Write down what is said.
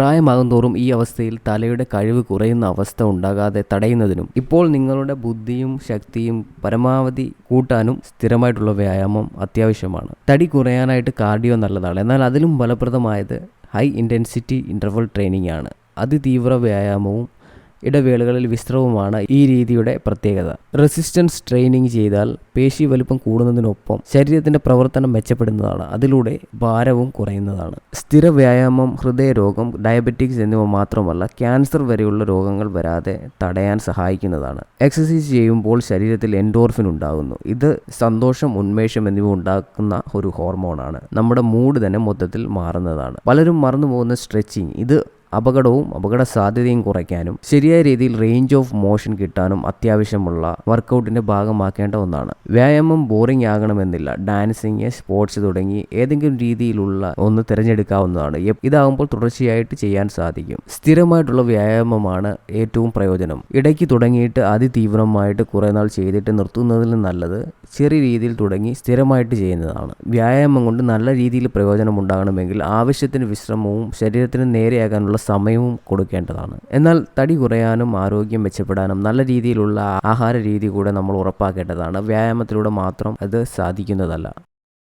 പ്രായമാകും തോറും ഈ അവസ്ഥയിൽ തലയുടെ കഴിവ് കുറയുന്ന അവസ്ഥ ഉണ്ടാകാതെ തടയുന്നതിനും ഇപ്പോൾ നിങ്ങളുടെ ബുദ്ധിയും ശക്തിയും പരമാവധി കൂട്ടാനും സ്ഥിരമായിട്ടുള്ള വ്യായാമം അത്യാവശ്യമാണ്. തടി കുറയാനായിട്ട് കാർഡിയോ നല്ലതാണ് എന്നാൽ അതിലും ഫലപ്രദമായത് ഹൈ ഇന്റൻസിറ്റി ഇന്റർവൽ ട്രെയിനിങ് ആണ്. അതിതീവ്ര വ്യായാമവും ഇടവേളകളിൽ വിശ്രമമാണ് ഈ രീതിയുടെ പ്രത്യേകത. റെസിസ്റ്റൻസ് ട്രെയിനിങ് ചെയ്താൽ പേശി വലുപ്പം കൂടുന്നതിനൊപ്പം ശരീരത്തിന്റെ പ്രവർത്തനം മെച്ചപ്പെടുന്നതാണ്. അതിലൂടെ ഭാരവും കുറയുന്നതാണ്. സ്ഥിര വ്യായാമം ഹൃദയരോഗം ഡയബറ്റിക്സ് എന്നിവ മാത്രമല്ല ക്യാൻസർ വരെയുള്ള രോഗങ്ങൾ വരാതെ തടയാൻ സഹായിക്കുന്നതാണ്. എക്സസൈസ് ചെയ്യുമ്പോൾ ശരീരത്തിൽ എൻഡോർഫിൻ ഉണ്ടാകുന്നു. ഇത് സന്തോഷം ഉന്മേഷം എന്നിവ ഉണ്ടാക്കുന്ന ഒരു ഹോർമോണാണ് നമ്മുടെ മൂഡ് തന്നെ മൊത്തത്തിൽ മാറുന്നതാണ്. പലരും മറന്നു പോകുന്ന സ്ട്രെച്ചിങ് ഇത് അപകടവും അപകട സാധ്യതയും കുറയ്ക്കാനും ശരിയായ രീതിയിൽ റേഞ്ച് ഓഫ് മോഷൻ കിട്ടാനും അത്യാവശ്യമുള്ള വർക്കൗട്ടിന്റെ ഭാഗമാക്കേണ്ട ഒന്നാണ്. വ്യായാമം ബോറിംഗ് ആകണമെന്നില്ല. ഡാൻസിങ് സ്പോർട്സ് തുടങ്ങി ഏതെങ്കിലും രീതിയിലുള്ള ഒന്ന് തിരഞ്ഞെടുക്കാവുന്നതാണ്. ഇതാകുമ്പോൾ തുടർച്ചയായിട്ട് ചെയ്യാൻ സാധിക്കും. സ്ഥിരമായിട്ടുള്ള വ്യായാമമാണ് ഏറ്റവും പ്രയോജനം. ഇടയ്ക്ക് തുടങ്ങിയിട്ട് അതിതീവ്രമായിട്ട് കുറേ നാൾ ചെയ്തിട്ട് നിർത്തുന്നതിലും നല്ലത് ചെറിയ രീതിയിൽ തുടങ്ങി സ്ഥിരമായിട്ട് ചെയ്യുന്നതാണ്. വ്യായാമം കൊണ്ട് നല്ല രീതിയിൽ പ്രയോജനം ഉണ്ടാകണമെങ്കിൽ ആവശ്യത്തിന് വിശ്രമവും ശരീരത്തിന് നേരെയാകാനുള്ള സമയവും കൊടുക്കേണ്ടതാണ്. എന്നാൽ തടി കുറയാനും ആരോഗ്യം മെച്ചപ്പെടാനും നല്ല രീതിയിലുള്ള ആഹാര രീതി കൂടെ നമ്മൾ ഉറപ്പാക്കേണ്ടതാണ്. വ്യായാമത്തിലൂടെ മാത്രം അത് സാധിക്കുന്നതല്ല.